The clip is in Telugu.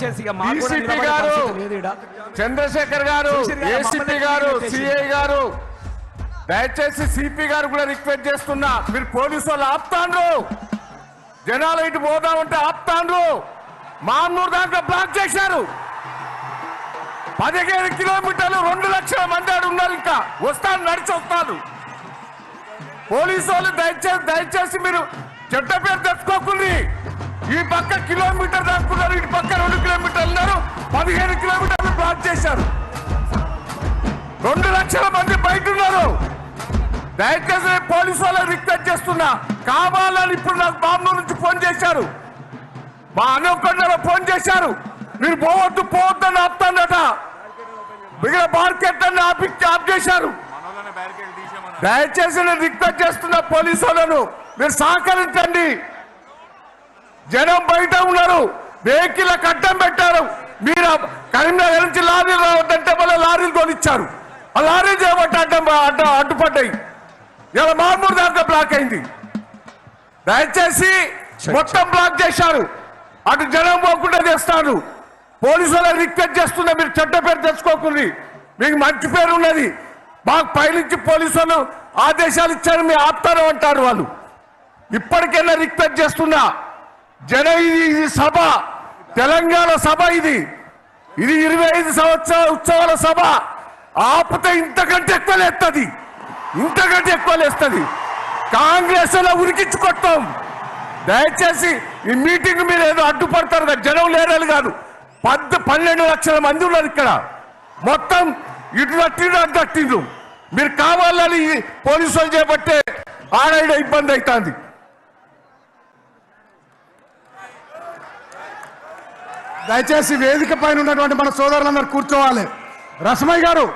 దయచేసి. చంద్రశేఖర్ గారు ఏసీపీ గారు. సిఐ గారు దయచేసి సిపి గారు కూడా రిక్వెస్ట్ చేస్తున్నా మీరు పోలీసు వాళ్ళు ఆపుతాండ్రు. జనాలు ఇటు పోదామంటే ఆపుతాండ్రు. మామూలు దాంట్లో బ్లాక్ చేశారు. పదిహేను కిలోమీటర్లు రెండు లక్షల మంది ఆడ ఉన్నారు ఇంకా. వస్తాను నడిచి వస్తాను. పోలీసు వాళ్ళు దయచేసి దయచేసి మీరు చెడ్డ పేరు తెచ్చుకోకుండి. ఈ పక్క కిలోమీటర్ దాక్కున్నారు ఇటు పక్క రెండు చేశారు. రెండు లక్షల మంది బయట ఉన్నారు దయచేసి పోలీసు వాళ్ళకి రిక్వెస్ట్ చేస్తున్నా. కావాలని ఇప్పుడు నాకు బాంబు నుంచి ఫోన్ చేశారు. మా అనుకొండలో ఫోన్ చేశారు. మీరు పోవద్దు పోవద్దు అని ఆపుతాడట మిగిలిన మార్కెట్ అని ఆపి ఆప్ చేశారు. దయచేసి నేను రిక్వెస్ట్ చేస్తున్న పోలీసు వాళ్ళను. మీరు సహకరించండి. జనం బయట ఉన్నారు. వెహికల్ కట్టం పెట్టారు నుంచి లారీలు రావద్దంటే మళ్ళీ లారీలు కొనిచ్చారు. ఆ లారీ చేయబట్టి అడ్డం అడ్డ అడ్డుపడ్డాయి. ఇలా మార్మూరు దాకా బ్లాక్ అయింది. దయచేసి మొత్తం బ్లాక్ చేశారు. అటు జనం పోకుండా చేస్తారు. పోలీసు వాళ్ళని రిక్వెస్ట్ చేస్తున్నా మీరు చెడ్డ పేరు తెచ్చుకోకుండా. మీకు మంచి పేరు ఉన్నది. మాకు పైనుంచి పోలీసు వాళ్ళు ఆదేశాలు ఇచ్చారు మీ ఆపుతారు అంటారు వాళ్ళు. ఇప్పటికైనా రిక్వెస్ట్ చేస్తున్నా. జన ఇది సభ. తెలంగాణ సభ ఇది. ఇది ఇరవై ఐదు సంవత్సరాల ఉత్సవాల సభ. ఆపితే ఇంతకంటే ఎక్కువ లేస్తుంది ఇంతకంటే ఎక్కువ లేస్తుంది. కాంగ్రెస్లో ఉరికించుకొస్తాం దయచేసి ఈ మీటింగ్ మీరు ఏదో అడ్డుపడతారు కదా జనం లేరని కాదు. పద్ పన్నెండు లక్షల మంది ఉన్నారు ఇక్కడ. మొత్తం ఇటు తట్టిండు అటు తట్టిండు మీరు కావాలని పోలీసులు చేపట్టే ఆడ ఇబ్బంది అవుతుంది. దయచేసి వేదిక పైన ఉన్నటువంటి మన సోదరులందరూ కూర్చోవాలి. రసమయ్య గారు